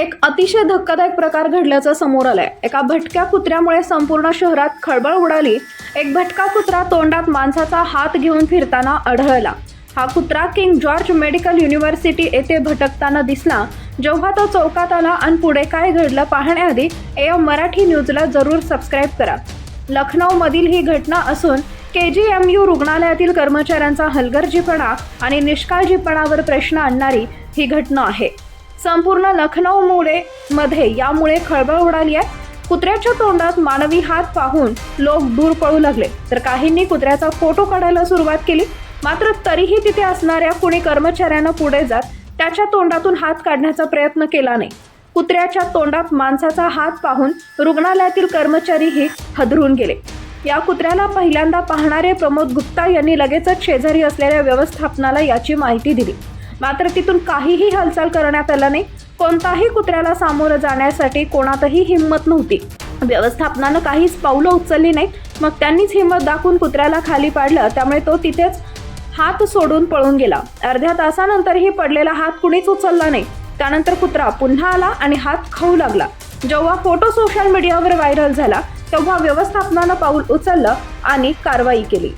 एक अतिशय धक्कादायक प्रकार घडल्याचं समोर आलंय. एका भटक्या कुत्र्यामुळे संपूर्ण शहरात खळबळ उडाली. एक भटका कुत्रा तोंडात माणसाचा हात घेऊन फिरताना आढळला. हा कुत्रा किंग जॉर्ज मेडिकल युनिव्हर्सिटी येथे भटकताना दिसला. जेव्हा तो चौकात आला आणि पुढे काय घडलं पाहण्याआधी ए मराठी न्यूजला जरूर सबस्क्राईब करा. लखनौमधील ही घटना असून के जी एम यू रुग्णालयातील कर्मचाऱ्यांचा हलगर्जीपणा आणि निष्काळजीपणावर प्रश्न आणणारी ही घटना आहे. संपूर्ण लखनौमुळे मध्ये. यामुळे खळबळ उडाली आहे. कुत्र्याच्या तोंडात मानवी हात पाहून लोक दूर पळू लागले. तर काहींनी कुत्र्याचा फोटो काढायला सुरुवात केली. मात्र तरीही तिथे असणाऱ्या कुणी कर्मचाऱ्यानं पुढे जात त्याच्या तोंडातून हात काढण्याचा प्रयत्न केला नाही. कुत्र्याच्या तोंडात माणसाचा हात पाहून रुग्णालयातील कर्मचारीही हदरून गेले. या कुत्र्याला पहिल्यांदा पाहणारे प्रमोद गुप्ता यांनी लगेचच शेजारी असलेल्या व्यवस्थापनाला याची माहिती दिली. मात्र तिथून काहीही हालचाल करण्यात आला नाही. कोणताही कुत्र्याला सामोरं जाण्यासाठी कोणातही हिंमत नव्हती. व्यवस्थापनानं काहीच पावलं उचलली नाहीत. मग त्यांनीच हिंमत दाखवून कुत्र्याला खाली पाडलं. त्यामुळे तो तिथेच हात सोडून पळून गेला. अर्ध्या तासानंतरही पडलेला हात कुणीच उचलला नाही. त्यानंतर कुत्रा पुन्हा आला आणि हात खाऊ लागला. जेव्हा फोटो सोशल मीडियावर व्हायरल झाला तेव्हा व्यवस्थापनानं पाऊल उचललं आणि कारवाई केली.